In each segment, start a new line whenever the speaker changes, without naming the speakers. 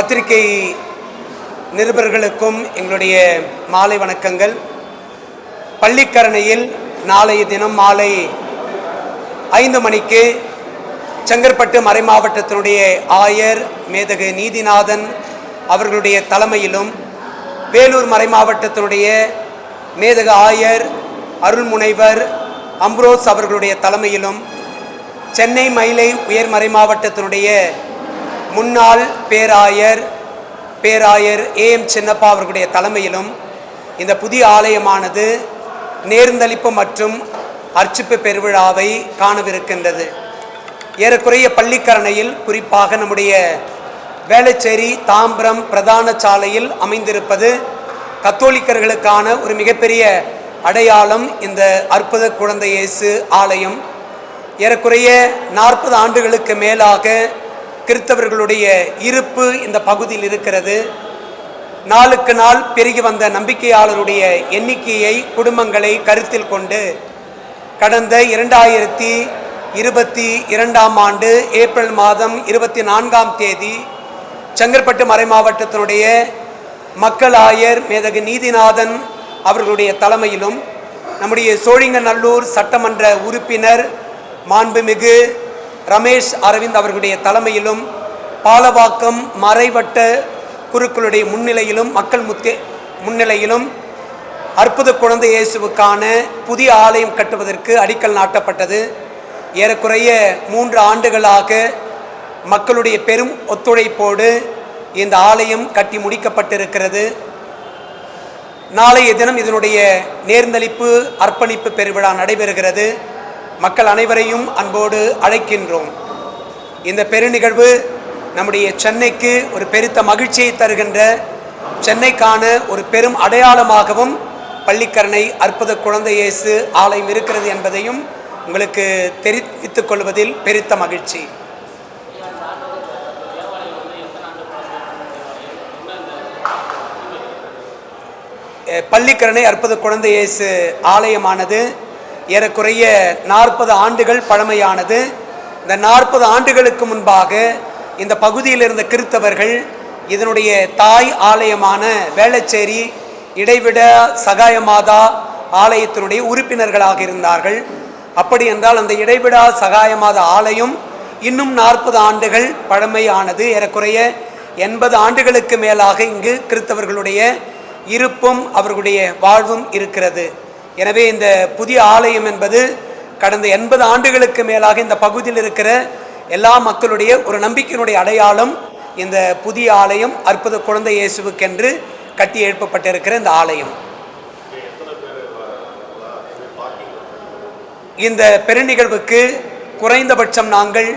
பத்திரிகை நிருபர்களுக்கும் எங்களுடைய மாலை வணக்கங்கள். பள்ளிக்கரணையில் நாளைய தினம் மாலை ஐந்து மணிக்கு செங்கற்பட்டு மறைமாவட்டத்தினுடைய ஆயர் மேதகு நீதிநாதன் அவர்களுடைய தலைமையிலும் வேலூர் மறைமாவட்டத்தினுடைய மேதகு ஆயர் அருள்முனைவர் அம்ப்ரோஸ் அவர்களுடைய தலைமையிலும் சென்னை மயிலை உயர்மறை மாவட்டத்தினுடைய முன்னாள் பேராயர் பேராயர் ஏ எம் சின்னப்பா அவர்களுடைய தலைமையிலும் இந்த புதிய ஆலயமானது நேர்ந்தளிப்பு மற்றும் அர்ச்சிப்பு பெருவிழாவை காணவிருக்கின்றது. ஏறக்குறைய பள்ளிக்கரணையில் குறிப்பாக நம்முடைய வேளச்சேரி தாம்பரம் பிரதான சாலையில் அமைந்திருப்பது கத்தோலிக்கர்களுக்கான ஒரு மிகப்பெரிய அடையாளம் இந்த அற்புத குழந்தை இயேசு ஆலயம். ஏறக்குறைய நாற்பது ஆண்டுகளுக்கு மேலாக கிறிஸ்தவர்களுடைய இருப்பு இந்த பகுதியில் இருக்கிறது. நாளுக்கு நாள் பெருகி வந்த நம்பிக்கையாளருடைய எண்ணிக்கையை குடும்பங்களை கருத்தில் கொண்டு கடந்த இரண்டாயிரத்தி இருபத்தி இரண்டாம் ஆண்டு ஏப்ரல் மாதம் இருபத்தி நான்காம் தேதி செங்கற்பட்டு மறைமாவட்டத்தினுடைய மக்கள் ஆயர் மேதகு நீதிநாதன் அவர்களுடைய தலைமையிலும் நம்முடைய சோழிங்கநல்லூர் சட்டமன்ற உறுப்பினர் மாண்புமிகு ரமேஷ் அரவிந்த் அவர்களுடைய தலைமையிலும் பாலவாக்கம் மறைவட்ட குருக்களுடைய முன்னிலையிலும் மக்கள் முத்தே முன்னிலையிலும் அற்புத குழந்தை இயேசுவுக்கான புதிய ஆலயம் கட்டுவதற்கு அடிக்கல் நாட்டப்பட்டது. ஏறக்குறைய மூன்று ஆண்டுகளாக மக்களுடைய பெரும் ஒத்துழைப்போடு இந்த ஆலயம் கட்டி முடிக்கப்பட்டிருக்கிறது. நாளைய தினம் இதனுடைய நேர்ந்தளிப்பு அர்ப்பணிப்பு பெருவிழா நடைபெறுகிறது. மக்கள் அனைவரையும் அன்போடு அழைக்கின்றோம். இந்த பெருநிகழ்வு நம்முடைய சென்னைக்கு ஒரு பெருத்த மகிழ்ச்சியை தருகின்ற சென்னைக்கான ஒரு பெரும் அடையாளமாகவும் பள்ளிக்கரணை அற்புத குழந்தை இயேசு ஆலயம் இருக்கிறது என்பதையும் உங்களுக்கு தெரிவித்துக் கொள்வதில் பெருத்த மகிழ்ச்சி. பள்ளிக்கரணை அற்புத குழந்தை இயேசு ஆலயமானது ஏறக்குறைய நாற்பது ஆண்டுகள் பழமையானது. இந்த நாற்பது ஆண்டுகளுக்கு முன்பாக இந்த பகுதியில் இருந்த கிறித்தவர்கள் இதனுடைய தாய் ஆலயமான வேளச்சேரி இடைவிட சகாயமாதா ஆலயத்தினுடைய உறுப்பினர்களாக இருந்தார்கள். அப்படி என்றால் அந்த இடைவிடா சகாயமாதா ஆலயம் இன்னும் நாற்பது ஆண்டுகள் பழமையானது. ஏறக்குறைய எண்பது ஆண்டுகளுக்கு மேலாக இங்கு கிறித்தவர்களுடைய இருப்பும் அவர்களுடைய வாழ்வும் இருக்கிறது. எனவே இந்த புதிய ஆலயம் என்பது கடந்த எண்பது ஆண்டுகளுக்கு மேலாக இந்த பகுதியில் இருக்கிற எல்லா மக்களுடைய ஒரு நம்பிக்கையினுடைய அடையாளம் இந்த புதிய ஆலயம் அற்புத குழந்தை இயேசுவுக்கென்று கட்டி எழுப்பப்பட்டிருக்கிற இந்த ஆலயம். இந்த பெருநிகழ்வுக்கு குறைந்தபட்சம் நாங்கள்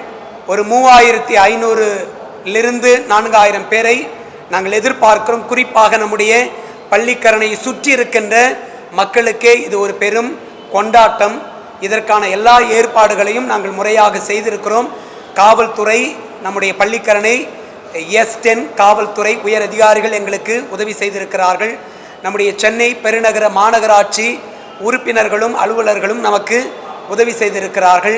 ஒரு மூவாயிரத்தி ஐநூறுலிருந்து நான்காயிரம் பேரை நாங்கள் எதிர்பார்க்கிறோம். குறிப்பாக நம்முடைய பள்ளிக்கரணையை சுற்றி இருக்கின்ற மக்களுக்கே இது ஒரு பெரும் கொண்டாட்டம். இதற்கான எல்லா ஏற்பாடுகளையும் நாங்கள் முறையாக செய்திருக்கிறோம். காவல்துறை நம்முடைய பள்ளிக்கரணை எஸ் டென் காவல்துறை உயர் அதிகாரிகள் எங்களுக்கு உதவி செய்திருக்கிறார்கள். நம்முடைய சென்னை பெருநகர மாநகராட்சி உறுப்பினர்களும் அலுவலர்களும் நமக்கு உதவி செய்திருக்கிறார்கள்.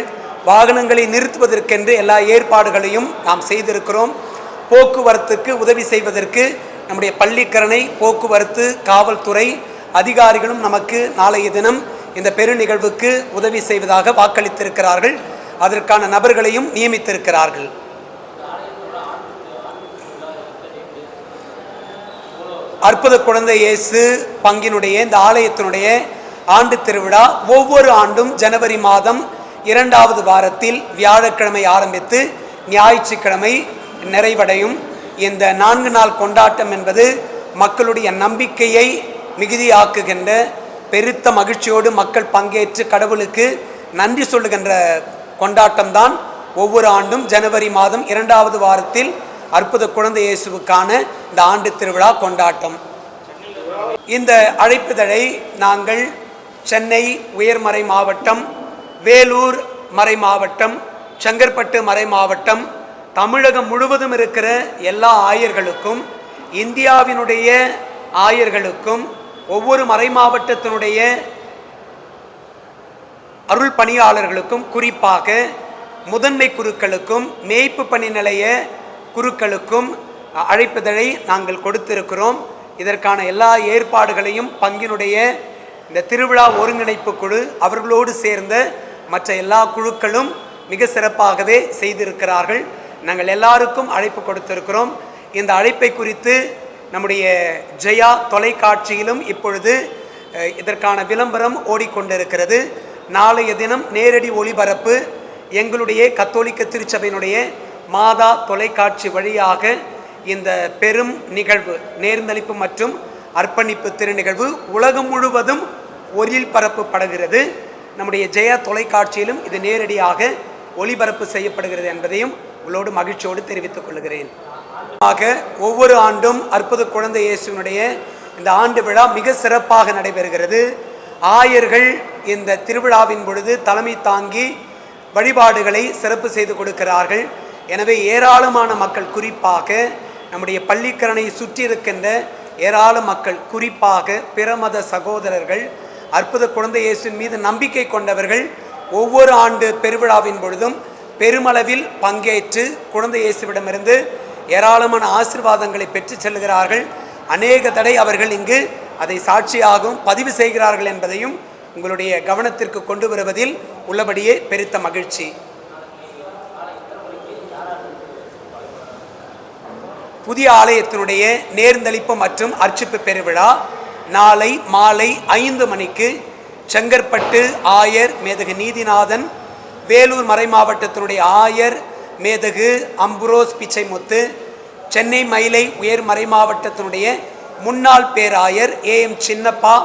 வாகனங்களை நிறுத்துவதற்கென்று எல்லா ஏற்பாடுகளையும் நாம் செய்திருக்கிறோம். போக்குவரத்துக்கு உதவி செய்வதற்கு நம்முடைய பள்ளிக்கரணை போக்குவரத்து காவல்துறை அதிகாரிகளும் நமக்கு நாளைய தினம் இந்த பெருநிகழ்வுக்கு உதவி செய்வதாக வாக்களித்திருக்கிறார்கள். அதற்கான நபர்களையும் நியமித்திருக்கிறார்கள். அற்புத குழந்தை இயேசு பங்கினுடைய இந்த ஆலயத்தினுடைய ஆண்டு திருவிழா ஒவ்வொரு ஆண்டும் ஜனவரி மாதம் இரண்டாவது வாரத்தில் வியாழக்கிழமை ஆரம்பித்து ஞாயிற்றுக்கிழமை நிறைவடையும். இந்த நான்கு நாள் கொண்டாட்டம் என்பது மக்களுடைய நம்பிக்கையை மிகுதியாக்குகின்ற பெருத்த மகிழ்ச்சியோடு மக்கள் பங்கேற்று கடவுளுக்கு நன்றி சொல்லுகின்ற கொண்டாட்டம்தான் ஒவ்வொரு ஆண்டும் ஜனவரி மாதம் இரண்டாவது வாரத்தில் அற்புத குழந்தை இயேசுவுக்கான இந்த ஆண்டு திருவிழா கொண்டாட்டம். இந்த அழைப்புதழை நாங்கள் சென்னை உயர்மறை மாவட்டம் வேலூர் மறை மாவட்டம் செங்கற்பட்டு மறை மாவட்டம் தமிழகம் முழுவதும் இருக்கிற எல்லா ஆயர்களுக்கும் இந்தியாவினுடைய ஆயர்களுக்கும் ஒவ்வொரு மறை மாவட்டத்தினுடைய அருள் பணியாளர்களுக்கும் குறிப்பாக முதன்மை குருக்களுக்கும் மேய்ப்பு பணி நிலைய குருக்களுக்கும் அழைப்புதழை நாங்கள் கொடுத்திருக்கிறோம். இதற்கான எல்லா ஏற்பாடுகளையும் பங்கினுடைய இந்த திருவிழா ஒருங்கிணைப்பு குழு அவர்களோடு சேர்ந்த மற்ற எல்லா குழுக்களும் மிக சிறப்பாகவே செய்திருக்கிறார்கள். நாங்கள் எல்லாருக்கும் அழைப்பு கொடுத்திருக்கிறோம். இந்த அழைப்பை குறித்து நம்முடைய ஜெயா தொலைக்காட்சியிலும் இப்பொழுது இதற்கான விளம்பரம் ஓடிக்கொண்டிருக்கிறது. நாளைய தினம் நேரடி ஒளிபரப்பு எங்களுடைய கத்தோலிக்க திருச்சபையினுடைய மாதா தொலைக்காட்சி வழியாக இந்த பெரும் நிகழ்வு நேர்ந்தளிப்பு மற்றும் அர்ப்பணிப்பு திருநிகழ்வு உலகம் முழுவதும் ஒளிபரப்பப்படுகிறது நம்முடைய ஜெயா தொலைக்காட்சியிலும் இது நேரடியாக ஒளிபரப்பு செய்யப்படுகிறது என்பதையும் உங்களோடு மகிழ்ச்சியோடு தெரிவித்துக் கொள்கிறேன். ஆக ஒவ்வொரு ஆண்டும் அற்புத குழந்தை இயேசுனுடைய இந்த ஆண்டு விழா மிக சிறப்பாக நடைபெறுகிறது. ஆயர்கள் இந்த திருவிழாவின் பொழுது தலைமை தாங்கி வழிபாடுகளை சிறப்பு செய்து கொடுக்கிறார்கள். எனவே ஏராளமான மக்கள் குறிப்பாக நம்முடைய பள்ளிக்கரணை சுற்றி இருக்கின்ற ஏராள மக்கள் குறிப்பாக பிரமத சகோதரர்கள் அற்புத குழந்தை இயேசுவின் மீது நம்பிக்கை கொண்டவர்கள் ஒவ்வொரு ஆண்டு பெருவிழாவின் பொழுதும் பெருமளவில் பங்கேற்று குழந்தை இயேசுவிடமிருந்து ஏராளமான ஆசிர்வாதங்களை பெற்று செல்கிறார்கள் அநேக தடை அவர்கள் இங்கு அதை சாட்சியாகவும் பதிவு செய்கிறார்கள் என்பதையும் உங்களுடைய கவனத்திற்கு கொண்டு வருவதில் உள்ளபடியே பெருத்த மகிழ்ச்சி. புதிய ஆலயத்தினுடைய நேர்ந்தளிப்பு மற்றும் அர்ச்சிப்பு பெருவிழா நாளை மாலை ஐந்து மணிக்கு செங்கற்பட்டு ஆயர் மேதகு நீதிநாதன் வேலூர் மறைமாவட்டத்தினுடைய ஆயர் மேதகு அம்புரோஸ் பிச்சைமுத்து சென்னை மயிலை உயர் மறைமாவட்டத்தினுடைய முன்னாள் பேராயர் ஏ எம் சின்னப்பா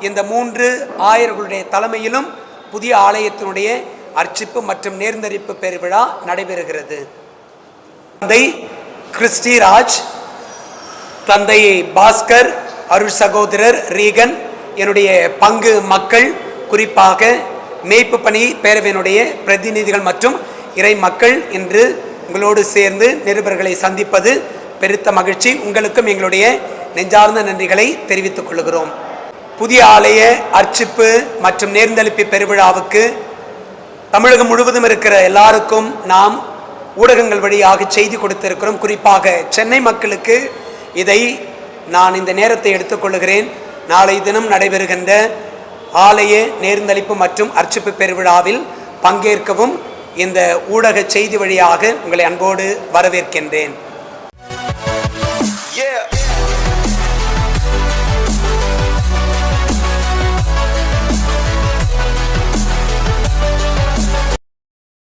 இந்த மூன்று ஆயர்களுடைய தலைமையிலும் புதிய ஆலயத்தினுடைய அர்ச்சிப்பு மற்றும் நேர்ந்தரிப்பு பெருவிழா நடைபெறுகிறது. தந்தை கிறிஸ்டிராஜ் தந்தை பாஸ்கர் அருள் சகோதரர் ரீகன் என்னுடைய பங்கு மக்கள் குறிப்பாக மேய்ப்பு பணி பேரவையினுடைய பிரதிநிதிகள் மற்றும் இறை மக்கள் என்று உங்களோடு சேர்ந்து நிருபர்களை சந்திப்பது பெருத்த மகிழ்ச்சி. உங்களுக்கும் எங்களுடைய நெஞ்சார்ந்த நன்றிகளை தெரிவித்துக் கொள்கிறோம். புதிய ஆலய அர்ச்சிப்பு மற்றும் நேர்ந்தளிப்பு பெருவிழாவுக்கு தமிழகம் முழுவதும் இருக்கிற எல்லாருக்கும் நாம் ஊடகங்கள் வழியாக செய்தி கொடுத்திருக்கிறோம். குறிப்பாக சென்னை மக்களுக்கு இதை நான் இந்த நேரத்தை எடுத்துக்கொள்கிறேன் நாளை தினம் நடைபெறுகின்ற ஆலய நேர்ந்தளிப்பு மற்றும் அர்ச்சிப்பு பெருவிழாவில் பங்கேற்கவும் இந்த ஊடக செய்தி வழியாக உங்களை அன்போடு வரவேற்கின்றேன்.